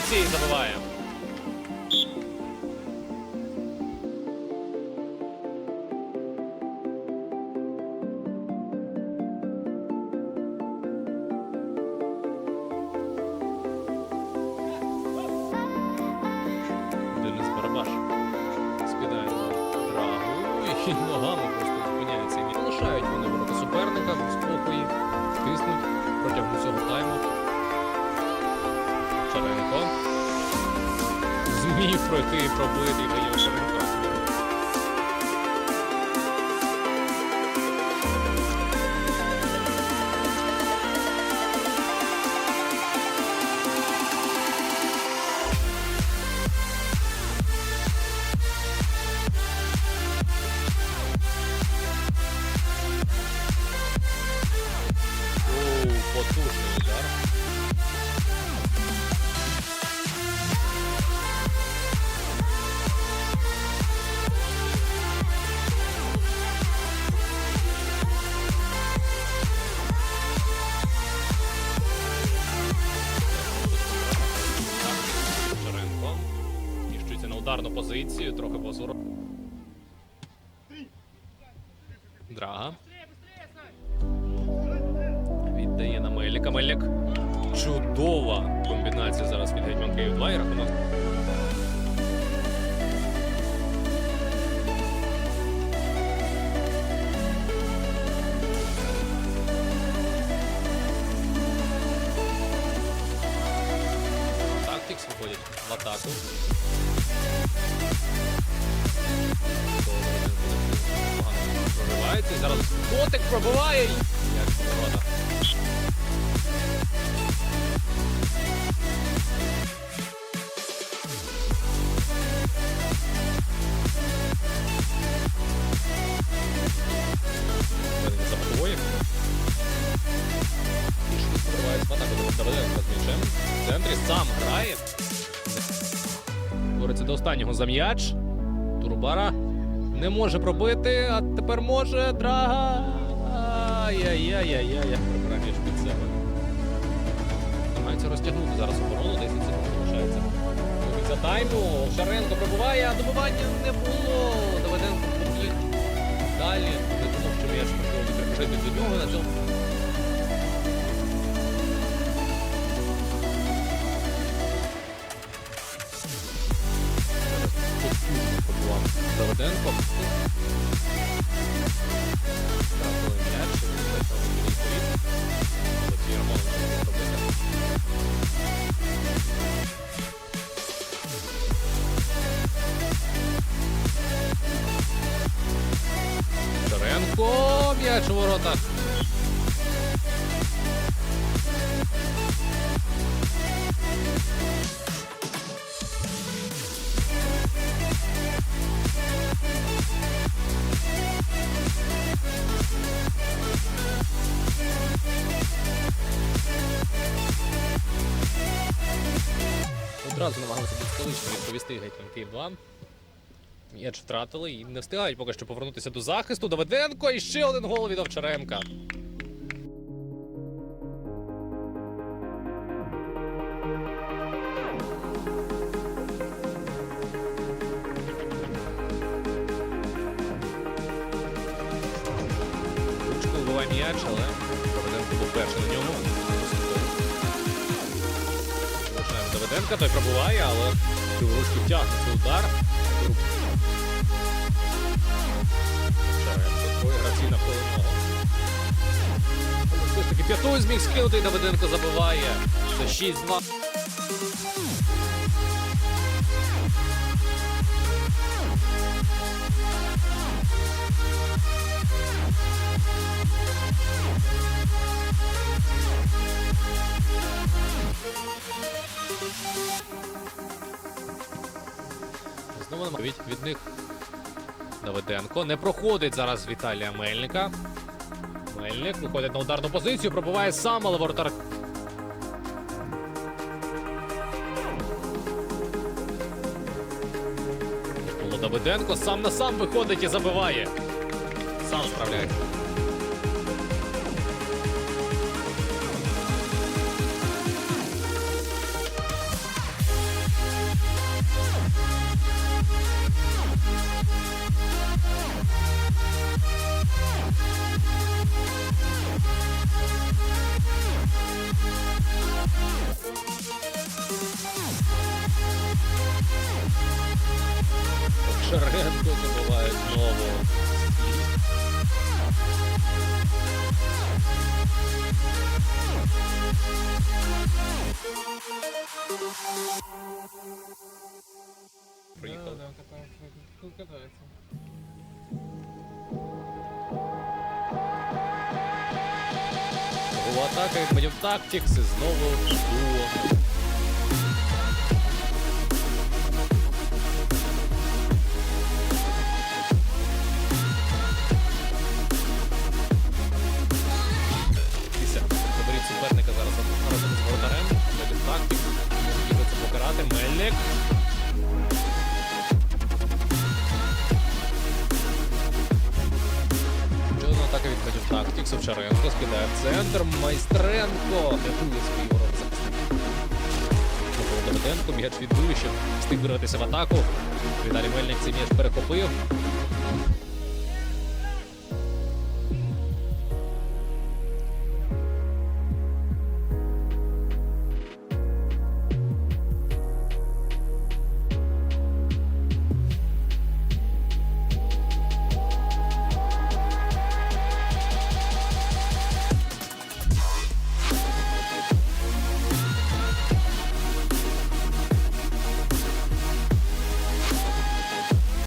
Позиції забиває. Денис Барабаш скидає на і ногами просто зупиняється. Залишають вони ворота суперника в спокої, тиснуть протягом цього тайму. Шаренко. Зміг пройти і пробити Євгенія ударну позицію, трохи позору. Драга. Віддає на Мельника. Мельник. Чудова комбінація зараз від Гетьман Київ 2 і рахунок. Тактикс виходять в атаку. Погано проривається. Зараз котик пробиває. Як ворота. Ведення за бокової. І швидко виривається в атаку. Давиденко з м'ячем. В центрі сам грає. Бореться до останнього за м'яч. Турбара не може пробити, а тепер може. Драга. Ай-яй-яй-яй-яй. Прибирає Програміш під себе. Намагається розтягнути зараз оборону, 10 секунд залишається. За тайму. Шаренко пробуває, а добування не було. Давиденко побіг далі. Не думав, що м'яч можливо прикрити до нього на цьому. Воротах. Одразу намагалися блискавично відповісти Гетьман Київ 2. М'яч втратили і не встигають поки що повернутися до захисту. Давиденко і ще один гол від Овчаренка. Вбиває м'яч, але Давиденко був перший на ньому. Давиденка, той пробуває, але Криворучки тягне удар. Двоє навколо. Все ж таки п'ятою зміг скинути і Давиденко забиває. Це 6-2. Знову від, від них Давиденко. Не проходить зараз Віталія Мельника. Мельник виходить на ударну позицію, пробиває сам, але воротар. Давиденко сам на сам виходить і забиває. Сам справляється. Приїхав. Да, да. Знову атака Медіум Tactics і знову дуо. Tactics. Скидає в центр. Майстренко рятує свій ворот Давиденко, м'яч відбив, щоб встиг вирватися в атаку. Віталій Мельник цей м'яч перехопив.